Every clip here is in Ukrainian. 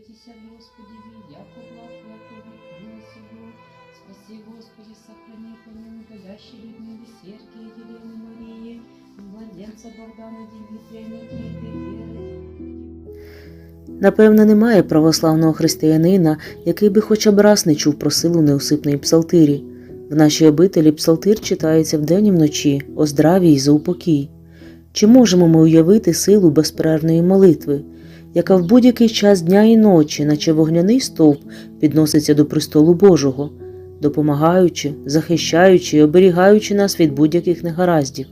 Радуйтеся, Господи, яко благ, яко векнулось его. Спаси, Господи, сохрани, помилуй, болящие людьми Бессерки, Елены Марии, младенца Богдана Дмитрия, Никиты, Веры. Напевно, немає православного християнина, який би хоча б раз не чув про силу неусипної псалтирі. В нашій обителі псалтир читається вдень і вночі, о здраві й за упокій. Чи можемо ми уявити силу безперервної молитви, Яка в будь-який час дня і ночі, наче вогняний стовп, підноситься до престолу Божого, допомагаючи, захищаючи і оберігаючи нас від будь-яких негараздів?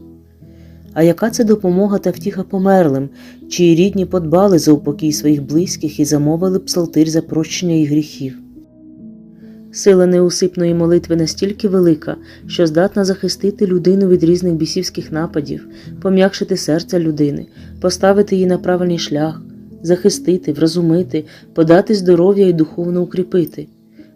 А яка це допомога та втіха померлим, чиї рідні подбали за упокій своїх близьких і замовили псалтир за прощення їх гріхів. Сила неусипної молитви настільки велика, що здатна захистити людину від різних бісівських нападів, пом'якшити серце людини, поставити її на правильний шлях, захистити, вразумити, подати здоров'я і духовно укріпити.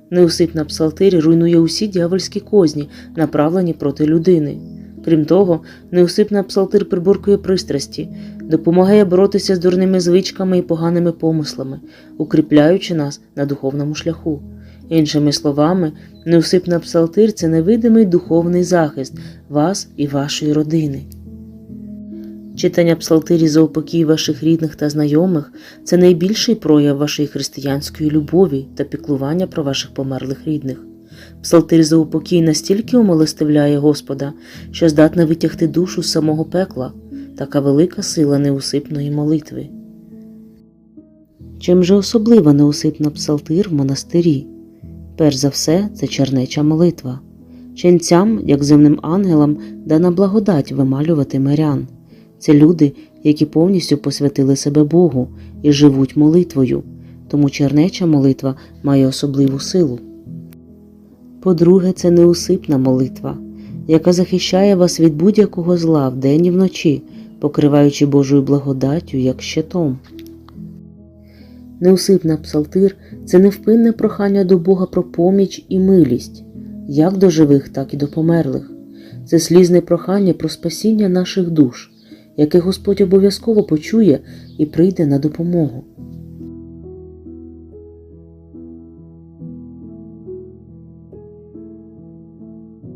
Неусипна псалтир руйнує усі дьявольські козні, направлені проти людини. Крім того, неусипна псалтир приборкує пристрасті, допомагає боротися з дурними звичками і поганими помислами, укріпляючи нас на духовному шляху. Іншими словами, неусипна псалтир це невидимий духовний захист вас і вашої родини. Читання псалтирі за упокій ваших рідних та знайомих це найбільший прояв вашої християнської любові та піклування про ваших померлих рідних. Псалтир за упокій настільки умилостивляє Господа, що здатна витягти душу з самого пекла, така велика сила неусипної молитви. Чим же особлива неусипна псалтир в монастирі? Перш за все, це чернеча молитва. Ченцям, як земним ангелам, дана благодать вималювати мирян. Це люди, які повністю посвятили себе Богу і живуть молитвою, тому чернеча молитва має особливу силу. По-друге, це неусипна молитва, яка захищає вас від будь-якого зла вдень і вночі, покриваючи Божою благодаттю як щитом. Неусипна псалтир це невпинне прохання до Бога про поміч і милість, як до живих, так і до померлих. Це слізне прохання про спасіння наших душ, яке Господь обов'язково почує і прийде на допомогу.